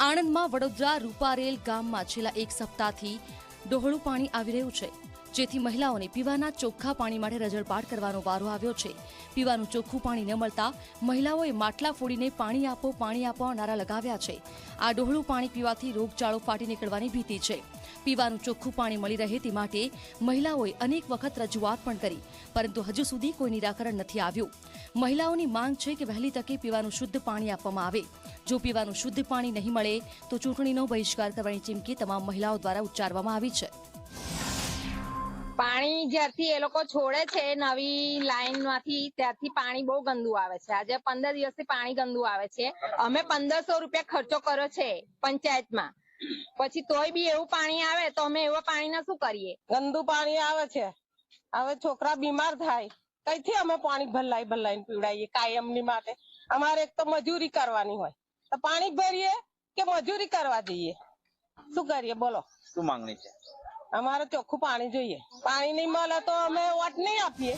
આણંદમાં વડોદરા રૂપારેલ ગામમાં છેલ્લા એક સપ્તાહથી ડહોળું પાણી આવી રહ્યું છે. જેથી મહિલાઓને પીવાના ચોખ્ખા પાણી માટે રજળપાટ કરવાનો વારો આવ્યો છે. પીવાનું ચોખ્ખું પાણી ન મળતા મહિલાઓએ માટલા ફોડીને પાણી આપો પાણી આપો નારા લગાવ્યા છે. આ ડહોળું પાણી પીવાથી રોગચાળો ફાટી નીકળવાની ભીતિ છે. પીવાનું ચોખ્ખું પાણી મળી રહે તે માટે મહિલાઓએ અનેક વખત રજૂઆત પણ કરી, પરંતુ હજુ સુધી કોઈ નિરાકરણ નથી આવ્યું. મહિલાઓની માંગ છે કે વહેલી તકે પીવાનું શુદ્ધ પાણી આપવામાં આવે. જો પીવાનું શુદ્ધ પાણી નહીં મળે તો ચૂંટણીનો બહિષ્કાર કરવાની ચીમકી તમામ મહિલાઓ દ્વારા ઉચ્ચારવામાં આવી છે. પાણી જ્યારથી એ લોકો છોડે છે નવી લાઈનમાંથી ત્યારથી પાણી બહુ ગંદુ આવે છે. આજે પંદર દિવસથી પાણી ગંદુ આવે છે. અમે પંદરસો રૂપિયા ખર્ચો કર્યો છે પંચાયતમાં. પછી તોય બી એવું પાણી આવે તો અમે એવા પાણીને શું કરીએ? ગંદુ પાણી આવે છે. હવે છોકરા બીમાર થાય કઈથી અમે પાણી ભલાઈ ભલાઈને પીવડાવીએ કાયમની માટે. અમારે એક તો મજૂરી કરવાની હોય. તો પાણી ભરીએ કે મજૂરી કરવા જઈએ શું કરીએ? બોલો. શું માંગણી છે? અમારે ચોખ્ખું પાણી જોઈએ. પાણી નહીં મળે તો અમે ઓટ નહીં આપીએ.